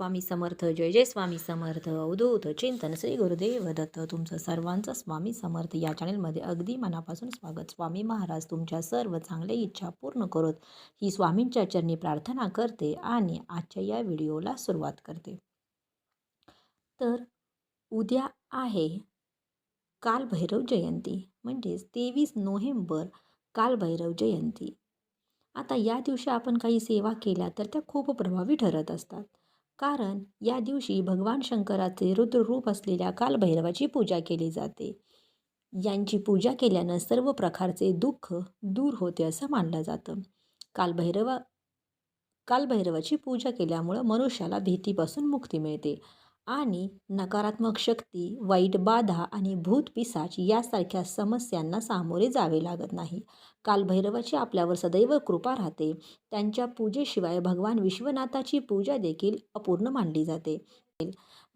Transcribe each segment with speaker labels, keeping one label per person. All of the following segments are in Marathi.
Speaker 1: स्वामी समर्थ जय जय स्वामी समर्थ अवधूत चिंतन श्री गुरुदेव दत्त तुमचं सर्वांचं स्वामी समर्थ. या चॅनलमध्ये अगदी मनापासून स्वागत. स्वामी महाराज तुमच्या सर्व चांगल्या इच्छा पूर्ण करत. ही स्वामींच्या चरणी प्रार्थना करते आणि आजच्या या व्हिडिओला सुरुवात करते. तर उद्या आहे कालभैरव जयंती म्हणजेच तेवीस नोव्हेंबर कालभैरव जयंती. आता या दिवशी आपण काही सेवा केल्या तर त्या खूप प्रभावी ठरत असतात. कारण या दिवशी भगवान शंकराचे रुद्ररूप असलेल्या कालभैरवाची पूजा केली जाते. यांची पूजा केल्यानं सर्व प्रकारचे दुःख दूर होते असं मानलं जातं. कालभैरवा कालभैरवाची पूजा केल्यामुळं मनुष्याला भीतीपासून मुक्ती मिळते. आणि नकारात्मक शक्ती वाईट बाधा आणि भूत पिसाच यासारख्या समस्यांना सामोरे जावे लागत नाही. कालभैरवाची आपल्यावर सदैव कृपा राहते. त्यांच्या पूजेशिवाय भगवान विश्वनाथाची पूजा देखील अपूर्ण मानली जाते.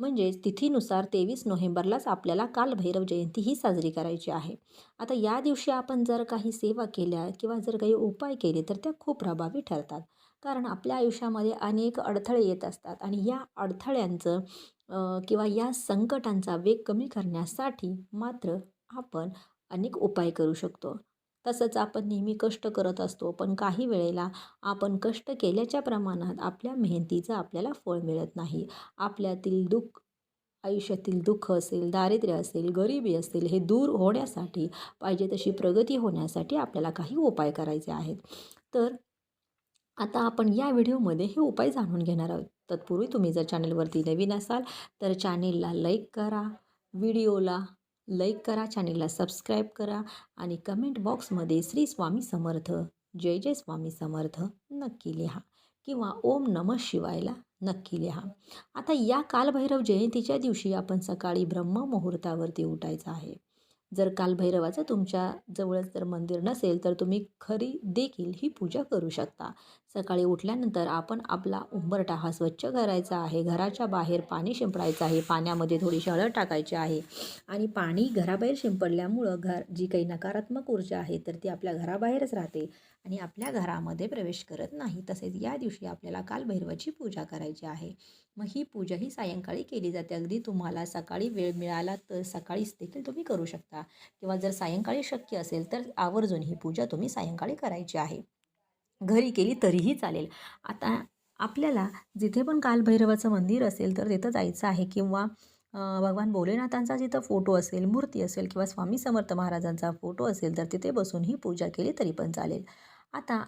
Speaker 1: म्हणजेच तिथीनुसार तेवीस नोव्हेंबरलाच आपल्याला कालभैरव जयंती ही साजरी करायची आहे. आता या दिवशी आपण जर काही सेवा केल्या किंवा जर काही उपाय केले तर त्या खूप प्रभावी ठरतात. कारण आपल्या आयुष्यामध्ये अनेक अडथळे येत असतात आणि या अडथळ्यांचं किंवा या संकटांचा वेग कमी करण्यासाठी मात्र आपण अनेक उपाय करू शकतो. तसंच आपण नेहमी कष्ट करत असतो. पण काही वेळेला आपण कष्ट केल्याच्या प्रमाणात आपल्या मेहनतीचं आपल्याला फळ मिळत नाही. आपल्यातील दुःख आयुष्यातील दुःख असेल दारिद्र्य असेल गरिबी असेल हे दूर होण्यासाठी पाहिजे तशी प्रगती होण्यासाठी आपल्याला काही उपाय करायचे आहेत. तर आता आपण या व्हिडिओमध्ये हे उपाय जाणून घेणार आहोत. तत्पूर्वी तुम्ही जर चॅनलवरती नवीन असाल तर चॅनेलला लाईक करा व्हिडिओला लाईक करा चॅनेलला सबस्क्राईब करा आणि कमेंट बॉक्समध्ये श्री स्वामी समर्थ जय जय स्वामी समर्थ नक्की लिहा किंवा ओम नम शिवायला नक्की लिहा. आता या कालभैरव जयंतीच्या दिवशी आपण सकाळी ब्रह्म मुहूर्तावरती उठायचं आहे. जर कालभैरवाचं तुमच्या जवळच जर मंदिर नसेल तर तुम्ही खरी देखील ही पूजा करू शकता. सकाळी उठल्यानंतर आपण आपला उंबरटा हा स्वच्छ करायचा आहे. घराच्या बाहेर पाणी शिंपडायचं आहे. पाण्यामध्ये थोडीशी हळद टाकायची आहे. आणि पाणी घराबाहेर शिंपडल्यामुळं घर जी काही नकारात्मक ऊर्जा आहे तर ती आपल्या घराबाहेरच राहते आणि आपल्या घरामध्ये प्रवेश करत नाही. तसेच या दिवशी आपल्याला कालभैरवाची पूजा करायची आहे. मग ही पूजा ही सायंकाळी केली जाते. अगदी तुम्हाला सकाळी वेळ मिळाला तर सकाळीच देखील तुम्ही करू शकता. किंवा जर सायंकाळी शक्य असेल तर आवर्जून ही पूजा तुम्ही सायंकाळी करायची आहे. घरी केली तरीही चालेल. आता आपल्याला जिथे पण कालभैरवाचं मंदिर असेल तर तिथं जायचं आहे किंवा भगवान भोलेनाथांचा जिथं फोटो असेल मूर्ती असेल किंवा स्वामी समर्थ महाराजांचा फोटो असेल तर तिथे बसून ही पूजा केली तरी पण चालेल. आता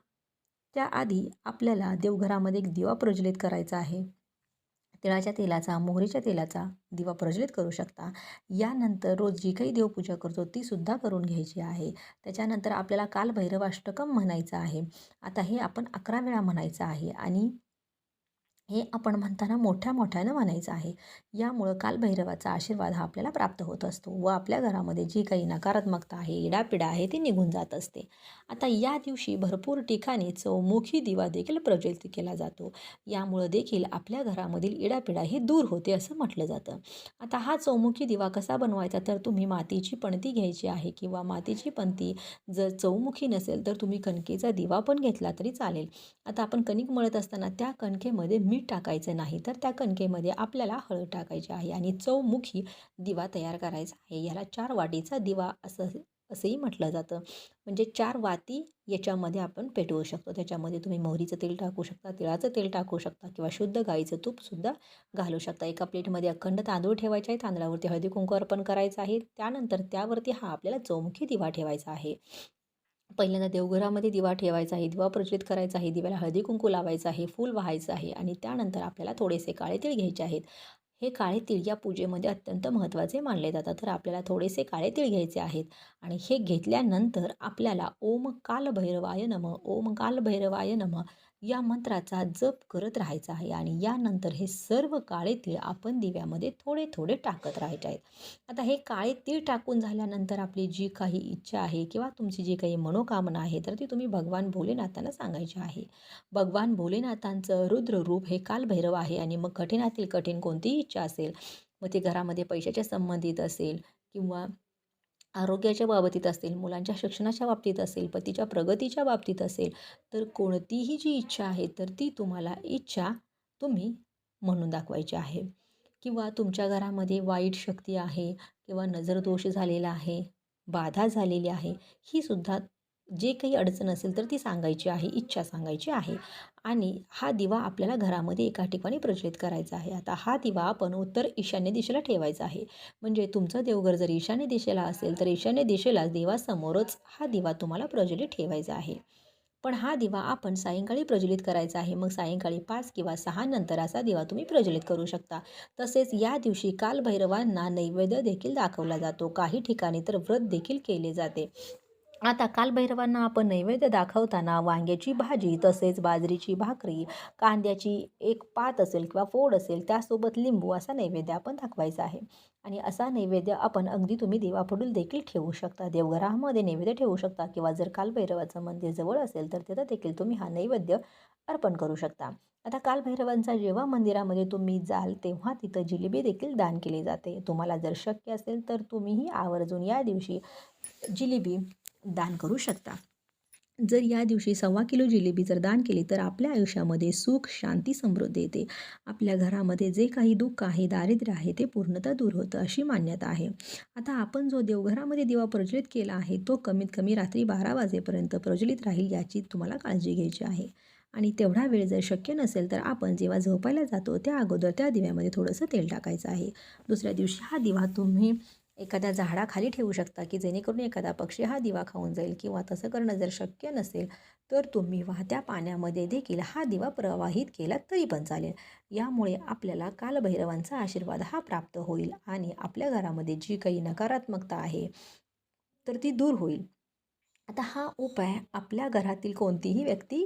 Speaker 1: त्याआधी आपल्याला देवघरामध्ये एक दिवा प्रज्वलित करायचा आहे. तिळाच्या तेलाचा मोहरीच्या तेलाचा दिवा प्रज्वलित करू शकता. यानंतर रोज जी काही देवपूजा करतो ती सुद्धा करून घ्यायची आहे. त्याच्यानंतर आपल्याला काल भैरवाष्टकम म्हणायचं आहे. आता हे आपण अकरा वेळा म्हणायचं आहे आणि हे आपण म्हणताना मोठ्या मोठ्यानं म्हणायचं आहे. यामुळं कालभैरवाचा आशीर्वाद हा आपल्याला प्राप्त होत असतो व आपल्या घरामध्ये जी काही नकारात्मकता आहे इडापिडा आहे ती निघून जात असते. आता या दिवशी भरपूर ठिकाणी चौमुखी दिवा देखील प्रज्वलित केला जातो. यामुळं देखील आपल्या घरामधील इडापिडा ही दूर होते असं म्हटलं जातं. आता हा चौमुखी दिवा कसा बनवायचा? तर तुम्ही मातीची पणती घ्यायची आहे किंवा मातीची पणती जर चौमुखी नसेल तर तुम्ही कणकेचा दिवा पण घेतला तरी चालेल. आता आपण कणिक मळत असताना त्या कणकेमध्ये मीठ टाकायचं नाही तर त्या कणकेमध्ये आपल्याला हळद टाकायची आहे आणि चौमुखी दिवा तयार करायचा आहे. याला चार वाटीचा दिवा असं असंही म्हटलं जातं. म्हणजे चार वाती याच्यामध्ये आपण पेटवू शकतो. त्याच्यामध्ये तुम्ही मोहरीचं तेल टाकू शकता तिळाचं तेल टाकू शकता किंवा शुद्ध गाईचं तूपसुद्धा घालू शकता. एका प्लेटमध्ये अखंड तांदूळ ठेवायचे आहे. तांदळावरती हळदी कुंकू अर्पण करायचं आहे. त्यानंतर त्यावरती हा आपल्याला चौमुखी दिवा ठेवायचा आहे. पहिल्यांदा देवघरामध्ये दिवा ठेवायचा आहे दिवा प्रज्वलित करायचा आहे दिव्याला हळदी कुंकू लावायचं आहे फूल वाहायचं आहे आणि त्यानंतर आपल्याला थोडेसे काळे तीळ घ्यायचे आहेत. हे काळे तीळ या पूजेमध्ये अत्यंत महत्त्वाचे मानले जातात. तर आपल्याला थोडेसे काळे तीळ घ्यायचे आहेत आणि हे घेतल्यानंतर आपल्याला ओम काल भैरवाय नम ओम काल भैरवाय नम या मंत्राचा जप करत राहायचा आहे आणि यानंतर हे सर्व काळे तीळ आपण दिव्यामध्ये थोडे थोडे टाकत राहायचे आहेत. आता हे काळे तीळ टाकून झाल्यानंतर आपली जी काही इच्छा आहे किंवा तुमची जी काही मनोकामना आहे तर ती तुम्ही भगवान भोलेनाथांना सांगायची आहे. भगवान भोलेनाथांचं रुद्र रूप हे कालभैरव आहे आणि मग कठीणातील कठीण कोणतीही इच्छा असेल मग ते घरामध्ये पैशाच्या संबंधित असेल किंवा आरोग्याच्या बाबतीत असेल मुलांच्या शिक्षणाच्या बाबतीत असेल पतीच्या प्रगतीच्या बाबतीत असेल तर कोणतीही जी इच्छा आहे तर ती तुम्हाला इच्छा तुम्ही म्हणून दाखवायची आहे. किंवा तुमच्या घरामध्ये वाईट शक्ती आहे किंवा नजरदोष झालेला आहे बाधा झालेली आहे ही सुद्धा जे काही अडचण असेल तर ती सांगायची आहे इच्छा सांगायची आहे. आणि हा दिवा आपल्याला घरामध्ये एका ठिकाणी प्रज्वलित करायचा आहे. आता हा दिवा आपण उत्तर ईशान्य दिशेला ठेवायचा आहे. म्हणजे तुमचं देवघर जर ईशान्य दिशेला असेल तर ईशान्य दिशेला देवासमोरच हा दिवा तुम्हाला प्रज्वलित ठेवायचा आहे. पण हा दिवा आपण सायंकाळी प्रज्वलित करायचा आहे. मग सायंकाळी पाच किंवा सहा नंतर असा दिवा तुम्ही प्रज्वलित करू शकता. तसेच या दिवशी कालभैरवांना नैवेद्य देखील दाखवला जातो. काही ठिकाणी तर व्रत देखील केले जाते. आता कालभैरवांना आपण नैवेद्य दाखवताना वांग्याची भाजी तसेच बाजरीची भाकरी कांद्याची एक पात असेल किंवा फोड असेल त्यासोबत लिंबू असा नैवेद्य आपण दाखवायचा आहे. आणि असा नैवेद्य आपण अगदी तुम्ही देवापुढील देखील ठेवू शकता. देवघरामध्ये नैवेद्य ठेवू शकता किंवा जर कालभैरवाचं मंदिर जवळ असेल तर तिथं देखील तुम्ही हा नैवेद्य अर्पण करू शकता. आता कालभैरवांचा जेव्हा मंदिरामध्ये तुम्ही जाल तेव्हा तिथं जिलेबी देखील दान केली जाते. तुम्हाला जर शक्य असेल तर तुम्हीही आवर्जून या दिवशी जिलेबी दान करू शकता. जर या दिवशी सव्वा किलो जिलेबी जर दान केली तर आपल्या आयुष्यामध्ये सुख शांती समृद्धी येते. आपल्या घरामध्ये जे काही दुःख आहे दारिद्र्य आहे ते पूर्णतः दूर होतं अशी मान्यता आहे. आता आपण जो देवघरामध्ये दिवा प्रज्वलित केला आहे तो कमीत कमी रात्री बारा वाजेपर्यंत प्रज्वलित राहील याची तुम्हाला काळजी घ्यायची आहे. आणि तेवढा वेळ जर शक्य नसेल तर आपण जेव्हा झोपायला जातो त्या अगोदर त्या दिव्यामध्ये थोडंसं तेल टाकायचं आहे. दुसऱ्या दिवशी हा दिवा तुम्ही एखाद्या झाडाखाली ठेवू शकता की जेणेकरून एखादा पक्षी हा दिवा खाऊन जाईल किंवा तसं करणं जर शक्य नसेल तर तुम्ही वाहत्या पाण्यामध्ये देखील हा दिवा प्रवाहित केला तरी पण चालेल. यामुळे आपल्याला कालभैरवांचा आशीर्वाद हा प्राप्त होईल आणि आपल्या घरामध्ये जी काही नकारात्मकता आहे तर ती दूर होईल. आता हा उपाय आपल्या घरातील कोणतीही व्यक्ती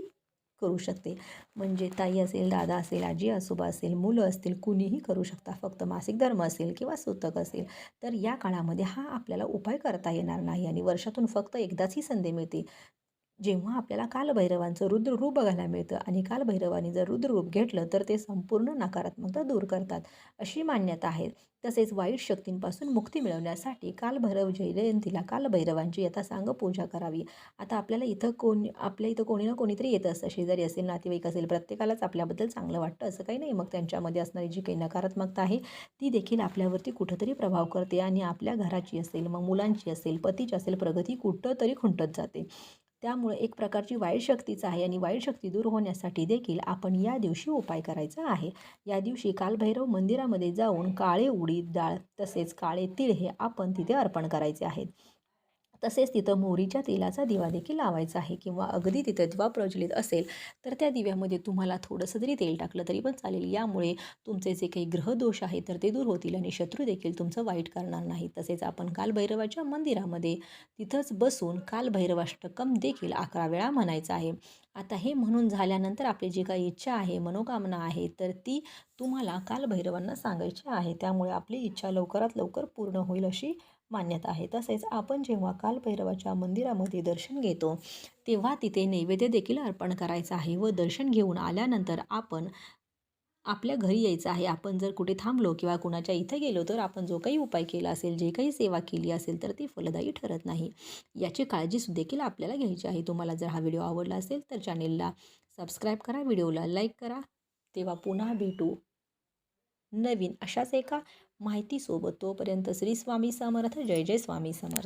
Speaker 1: करू शकते. म्हणजे ताई असेल दादा असेल आजी आजोबा असेल मुलं असतील कुणीही करू शकता. फक्त मासिक धर्म असेल किंवा सुतक असेल तर या काळामध्ये हा आपल्याला उपाय करता येणार नाही आणि वर्षातून फक्त एकदाच ही संधी मिळते. जेव्हा आपल्याला कालभैरवांचं रुद्ररूप बघायला मिळतं आणि कालभैरवाने जर रुद्ररूप घेतलं तर ते संपूर्ण नकारात्मकता दूर करतात अशी मान्यता आहे. तसेच वाईट शक्तींपासून मुक्ती मिळवण्यासाठी कालभैरव जयंतीला कालभैरवांची यथा सांग पूजा करावी. आता आपल्याला इथं कोण आपल्या इथं कोणी ना कोणीतरी येत असतं शेजारी असेल नातेवाईक असेल प्रत्येकालाच आपल्याबद्दल चांगलं वाटतं असं काही नाही. मग त्यांच्यामध्ये असणारी जी काही नकारात्मकता आहे ती देखील आपल्यावरती कुठंतरी प्रभाव करते आणि आपल्या घराची असेल मग मुलांची असेल पतीची असेल प्रगती कुठंतरी खुंटत जाते. त्यामुळे एक प्रकारची वाईट शक्तीच आहे आणि वाईट शक्ती दूर होण्यासाठी देखील आपण या दिवशी उपाय करायचा आहे. या दिवशी कालभैरव मंदिरामध्ये जाऊन काळे उडीद डाळ तसेच काळे तीळ हे आपण तिथे अर्पण करायचे आहेत. तसेच तिथं मोहरीच्या तेलाचा दिवा देखील लावायचा आहे किंवा अगदी तिथं दिवा प्रज्वलित असेल तर त्या दिव्यामध्ये तुम्हाला थोडंसं जरी तेल टाकलं तरी पण चालेल. यामुळे तुमचे जे काही ग्रहदोष आहे तर ते दूर होतील आणि शत्रू देखील तुमचं वाईट करणार नाही तसेच आपण कालभैरवाच्या मंदिरामध्ये तिथंच बसून कालभैरवाष्टकम देखील अकरा वेळा म्हणायचं आहे. आता हे म्हणून झाल्यानंतर आपली जी काही इच्छा आहे मनोकामना आहे तर ती तुम्हाला कालभैरवांना सांगायचे आहे. त्यामुळे आपली इच्छा लवकरात लवकर पूर्ण होईल अशी मान्यता आहे. तसेच आपण जेव्हा कालभैरवाच्या मंदिरामध्ये दर्शन घेतो तेव्हा तिथे नैवेद्य देखील अर्पण करायचं आहे व दर्शन घेऊन आल्यानंतर आपण आपल्या घरी यायचं आहे. आपण जर कुठे थांबलो किंवा कुणाच्या इथं गेलो तर आपण जो काही उपाय केला असेल जे काही सेवा केली असेल तर ती फलदायी ठरत नाही. याची काळजी देखील आपल्याला घ्यायची आहे. तुम्हाला जर हा व्हिडिओ आवडला असेल तर चॅनेलला सबस्क्राईब करा व्हिडिओला लाईक करा. तेव्हा पुन्हा भेटू. नवीन अशाच एका माहितीसोबत तोपर्यंत श्री स्वामी समर्थ जय जय स्वामी समर्थ.